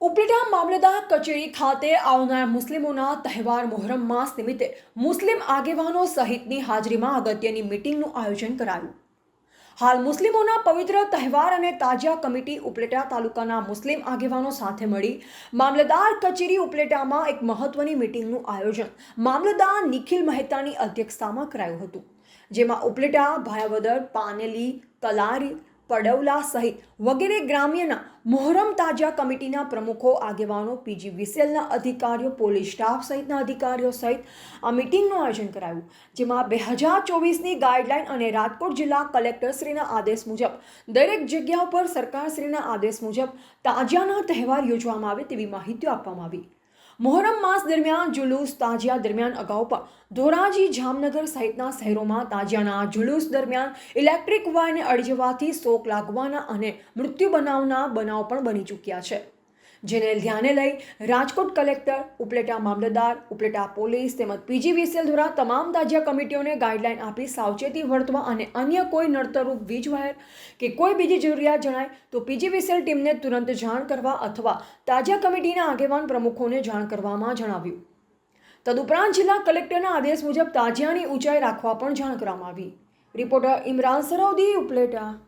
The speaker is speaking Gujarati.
ઉપલેટા મામલતદાર કચેરી ખાતે આવનાર મુસ્લિમોના તહેવાર મોહરમ માસ નિમિત્તે મુસ્લિમ આગેવાનો સહિતની હાજરીમાં અગત્યની મિટિંગનું આયોજન કરાયું. હાલ મુસ્લિમોના પવિત્ર તહેવાર અને તાજિયા કમિટી ઉપલેટા તાલુકાના મુસ્લિમ આગેવાનો સાથે મળી મામલતદાર કચેરી ઉપલેટામાં એક મહત્વની મિટિંગનું આયોજન મામલતદાર નિખિલ મહેતાની અધ્યક્ષતામાં કરાયું હતું, જેમાં ઉપલેટા, ભાયાવદર, પાનેલી, કલારી પડવલા સહિત વગેરે ગ્રામ્યના મોહરમ તાજા કમિટીના પ્રમુખો, આગેવાનો, પીજી વિસેલના અધિકારીઓ, પોલીસ સ્ટાફ સહિતના અધિકારીઓ સહિત આ મિટિંગનું આયોજન કરાયું, જેમાં બે હજાર ચોવીસની ગાઈડલાઈન અને રાજકોટ જિલ્લા કલેક્ટરશ્રીના આદેશ મુજબ દરેક જગ્યા પર સરકારશ્રીના આદેશ મુજબ તાજાના તહેવાર યોજવામાં આવે તેવી માહિતીઓ આપવામાં આવી. મોહરમ માસ દરમિયાન જુલુસ તાજિયા દરમિયાન અગાઉ પણ ધોરાજી જામનગર સહિતના શહેરોમાં તાજિયાના જુલુસ દરમિયાન ઇલેક્ટ્રિક વાયરને અડી જવાથી શોક લાગવાના અને મૃત્યુ બનાવના બનાવ પણ બની ચૂક્યા છે. જેને ધ્યાને લઈ રાજકોટ કલેક્ટર, ઉપલેટા મામલતદાર, ઉપલેટા પોલીસ તેમજ પીજીવીસીએલ દ્વારા તમામ તાજિયા કમિટીઓને ગાઈડલાઈન આપી સાવચેતી વર્તવા અને અન્ય કોઈ નડતરરૂપ વીજ વાયર કે કોઈ બીજી જરૂરિયાત જણાય તો પીજીવીસીએલ ટીમને તુરંત જાણ કરવા અથવા તાજિયા કમિટીના આગેવાન પ્રમુખોને જાણ કરવામાં જણાવ્યું. તદુપરાંત જિલ્લા કલેક્ટરના આદેશ મુજબ તાજિયાની ઊંચાઈ રાખવા પણ જાણ કરવામાં આવી. રિપોર્ટર ઇમરાન સરોદી ઉપલેટા.